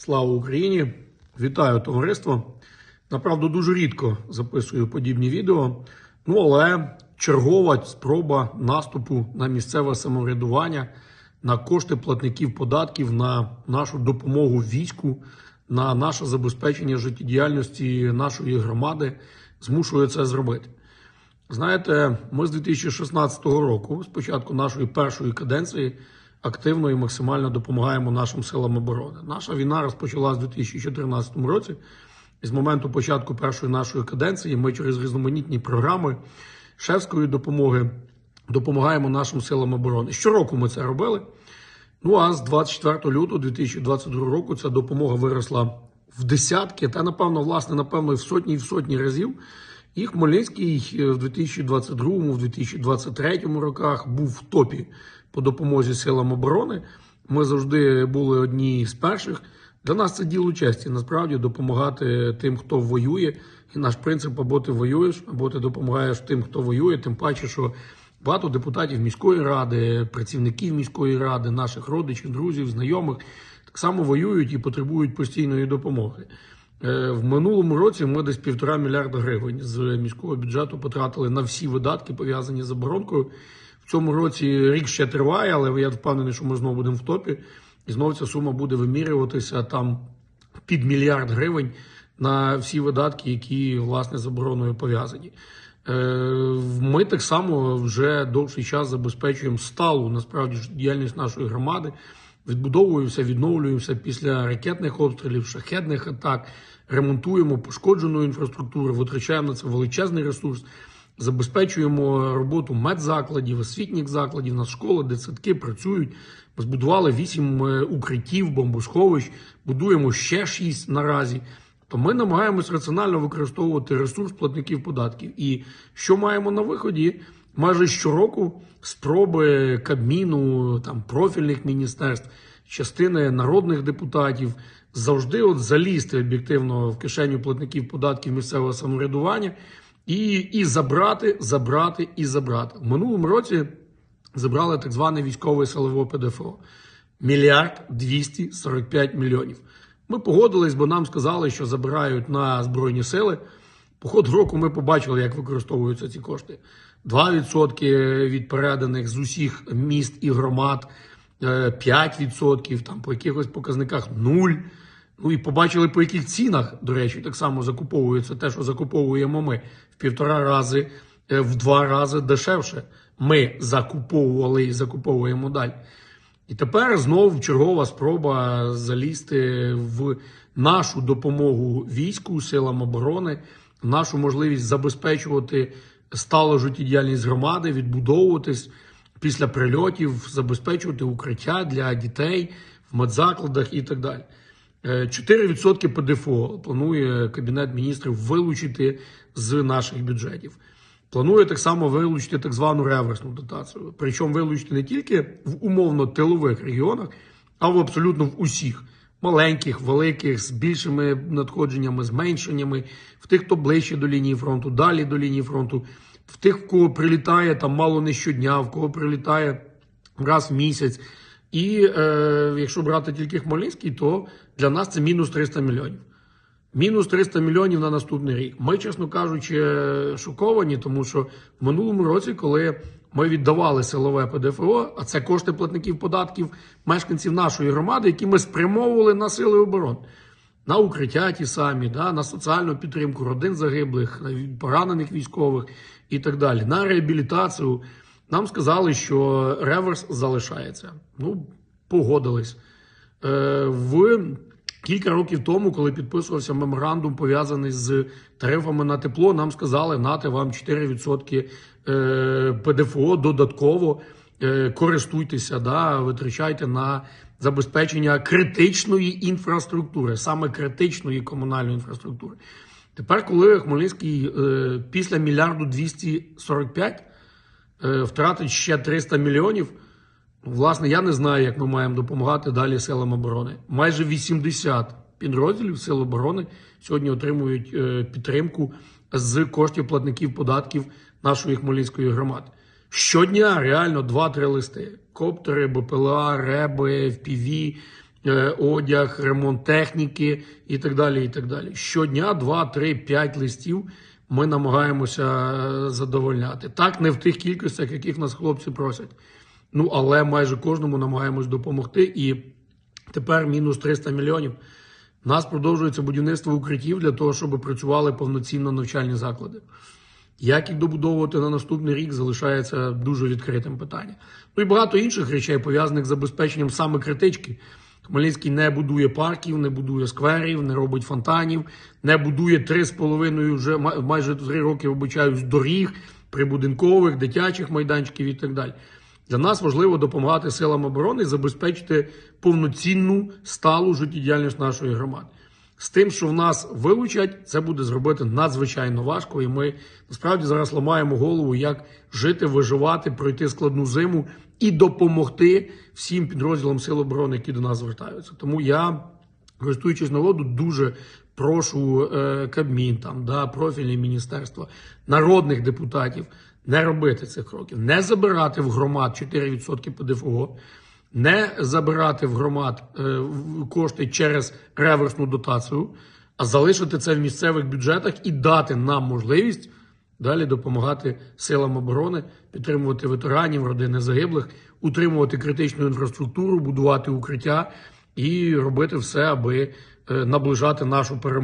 Слава Україні! Вітаю товариство. Направду дуже рідко записую подібні відео. Ну але чергова спроба наступу на місцеве самоврядування, на кошти платників податків, на нашу допомогу війську, на наше забезпечення життєдіяльності нашої громади змушує це зробити. Знаєте, ми з 2016 року, з початку нашої першої каденції, активно і максимально допомагаємо нашим силам оборони. Наша війна розпочалась у 2014 році. І з моменту початку першої нашої каденції ми через різноманітні програми шефської допомоги допомагаємо нашим силам оборони. Щороку ми це робили. Ну а з 24 лютого 2022 року ця допомога виросла в десятки, та напевно, власне, напевно, в сотні і в сотні разів. І Хмельницький е, в 2022, в 2023 роках був в топі по допомозі силам оборони. Ми завжди були одні з перших. Для нас це діло честі, насправді допомагати тим, хто воює. І наш принцип або ти воюєш, або ти допомагаєш тим, хто воює. Тим паче, що багато депутатів міської ради, працівників міської ради, наших родичів, друзів, знайомих так само воюють і потребують постійної допомоги. Е, В минулому році ми десь півтора мільярда гривень з міського бюджету потратили на всі видатки, пов'язані з оборонкою. Цьому році рік ще триває, але я впевнений, що ми знову будемо в топі. І знову ця сума буде вимірюватися там під мільярд гривень на всі видатки, які власне з обороною пов'язані. Е, Ми так само вже довший час забезпечуємо сталу насправді діяльність нашої громади. Відбудовуємося, відновлюємося після ракетних обстрілів, шахетних атак, ремонтуємо пошкоджену інфраструктуру, витрачаємо на це величезний ресурс, забезпечуємо роботу медзакладів, освітніх закладів, у нас школи, дитсадки працюють. Збудували вісім е, укриттів, бомбосховищ, будуємо ще шість наразі. То ми намагаємось раціонально використовувати ресурс платників податків. І що маємо на виході? Майже щороку спроби Кабміну, там профільних міністерств, частини народних депутатів завжди от залізти об'єктивно в кишеню платників податків місцевого самоврядування і, і забрати, забрати і забрати. В минулому році забрали так зване військове силове ПДФО. Мільярд 245 мільйонів. Ми погодились, бо нам сказали, що забирають на Збройні сили. По ходу року ми побачили, як використовуються ці кошти. 2% від переданих з усіх міст і громад, е, 5%, там по якихось показниках 0%. Ну і побачили, по яких цінах, до речі, так само закуповується те, що закуповуємо ми в півтора рази, е, в два рази дешевше. Ми закуповували і закуповуємо далі. І тепер знову чергова спроба залізти в нашу допомогу війську, силам оборони, нашу можливість забезпечувати сталу життєдіяльність громади, відбудовуватись після прильотів, забезпечувати укриття для дітей в медзакладах і так далі. Е, 4% ПДФО планує Кабінет міністрів вилучити з наших бюджетів. Планує так само вилучити так звану реверсну дотацію. Причому вилучити не тільки в умовно тилових регіонах, а в абсолютно в усіх маленьких, великих, з більшими надходженнями, зменшеннями, в тих, хто ближче до лінії фронту, далі до лінії фронту, в тих, в кого прилітає там мало не щодня, в кого прилітає раз в місяць. І е, якщо брати тільки Хмельницький, то для нас це мінус 300 мільйонів. Мінус 300 мільйонів на наступний рік. Ми, чесно кажучи, шоковані, тому що в минулому році, коли ми віддавали силове ПДФО, а це кошти платників податків мешканців нашої громади, які ми спрямовували на сили оборони, на укриття ті самі, да, на соціальну підтримку родин загиблих, поранених військових і так далі, на реабілітацію. Нам сказали, що реверс залишається. Ну, погодились. Е, в Кілька років тому, коли підписувався меморандум, пов'язаний з тарифами на тепло, нам сказали, нате вам 4% е, ПДФО додатково е, користуйтеся, да, витрачайте на забезпечення критичної інфраструктури, саме критичної комунальної інфраструктури. Тепер, коли Хмельницький е, після мільярду 245 е, втратить ще 300 мільйонів. Власне, я не знаю, як ми маємо допомагати далі силам оборони. Майже 80 підрозділів сил оборони сьогодні отримують е, підтримку з коштів платників податків нашої Хмельницької громади. Щодня реально 2-3 листи: коптери, БПЛА, РЕБи, ФПВ, е, одяг, ремонт техніки і так далі. і так далі. Щодня 2, 3, 5 листів ми намагаємося е, задовольняти. Так, не в тих кількостях, яких нас хлопці просять. Ну, але майже кожному намагаємось допомогти. І тепер мінус 300 мільйонів. Нас продовжується будівництво укриттів для того, щоб працювали повноцінно навчальні заклади. Як їх добудовувати на наступний рік залишається дуже відкритим питання. Ну і багато інших речей пов'язаних з забезпеченням саме критички. Хмельницький не будує парків, не будує скверів, не робить фонтанів, не будує три з половиною вже майже три роки вибачаюсь доріг, прибудинкових, дитячих майданчиків і так далі. Для нас важливо допомагати силам оборони забезпечити повноцінну сталу життєдіяльність нашої громади. З тим, що в нас вилучать, це буде зробити надзвичайно важко, і ми насправді зараз ламаємо голову, як жити, виживати, пройти складну зиму і допомогти всім підрозділам Сил оборони, які до нас звертаються. Тому я, користуючись нагоду, дуже прошу е, Кабмін, там, да, профільні міністерства, народних депутатів не робити цих кроків, не забирати в громад 4% ПДФО, не забирати в громад е, кошти через реверсну дотацію, а залишити це в місцевих бюджетах і дати нам можливість далі допомагати силам оборони, підтримувати ветеранів, родини загиблих, утримувати критичну інфраструктуру, будувати укриття і робити все, аби е, наближати нашу перемогу.